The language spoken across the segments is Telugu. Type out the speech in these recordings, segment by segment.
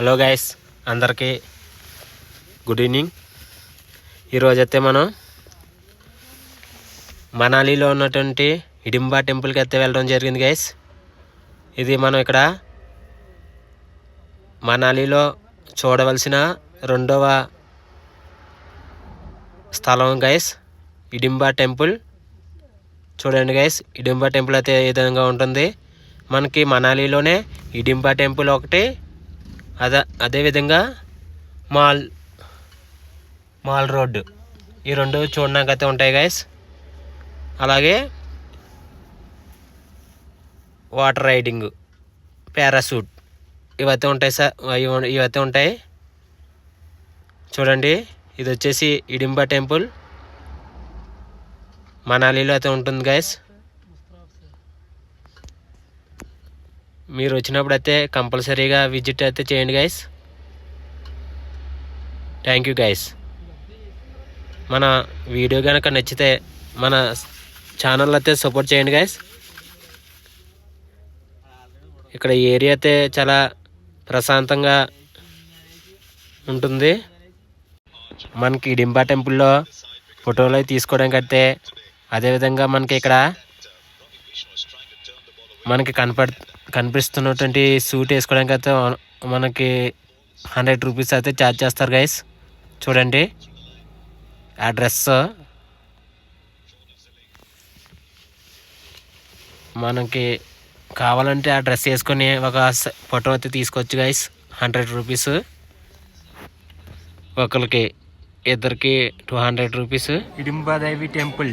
హలో గైస్ అందరికీ గుడ్ ఈవినింగ్. ఈరోజైతే మనం మనాలిలో ఉన్నటువంటి ఇడింబా టెంపుల్కి అయితే వెళ్ళడం జరిగింది గైస్. ఇది మనం ఇక్కడ మనాలిలో చూడవలసిన రెండవ స్థలం గైస్ ఇడింబా టెంపుల్. చూడండి గైస్ ఇడింబా టెంపుల్ అయితే ఏ విధంగా ఉంటుంది? మనకి మనాలిలోనే ఇడింబా టెంపుల్ ఒకటి అదే అదేవిధంగా మాల్ మాల్ రోడ్డు ఈ రెండు చూడడానికి అయితే ఉంటాయి గైస్ అలాగే వాటర్ రైడింగ్ పారాసూట్ ఇవైతే ఉంటాయి సార్ ఇవి- ఇవైతే ఉంటాయి. చూడండి ఇది వచ్చేసి ఇడింబా టెంపుల్. మనాలిలో అయితే ఉంటుంది గైస్ మీరు వచ్చినప్పుడు అయితే కంపల్సరీగా విజిట్ అయితే చేయండి గైస్ థ్యాంక్ యూ గైస్ మన వీడియో కనుక నచ్చితే మన ఛానల్ అయితే సపోర్ట్ చేయండి గైస్ ఇక్కడ ఈ ఏరియా అయితే చాలా ప్రశాంతంగా ఉంటుంది. మనకి డింబా టెంపుల్లో ఫోటోలు అవి తీసుకోవడానికి అయితే అదేవిధంగా మనకి ఇక్కడ మనకి కనపడు కనిపిస్తున్నటువంటి సూట్ వేసుకోవడానికి అయితే మనకి హండ్రెడ్ రూపీస్ అయితే ఛార్జ్ చేస్తారు గైస్ చూడండి. ఆ డ్రెస్ మనకి కావాలంటే ఆ డ్రెస్ వేసుకొని ఒక ఫోటో అయితే తీసుకోవచ్చు గైస్ హండ్రెడ్ రూపీస్. ఒకరికి ఇద్దరికి two hundred rupees. Hidimbadevi temple.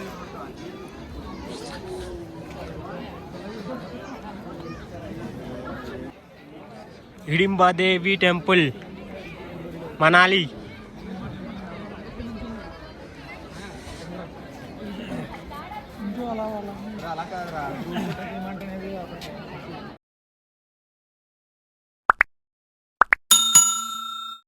Hidimba Devi temple Manali.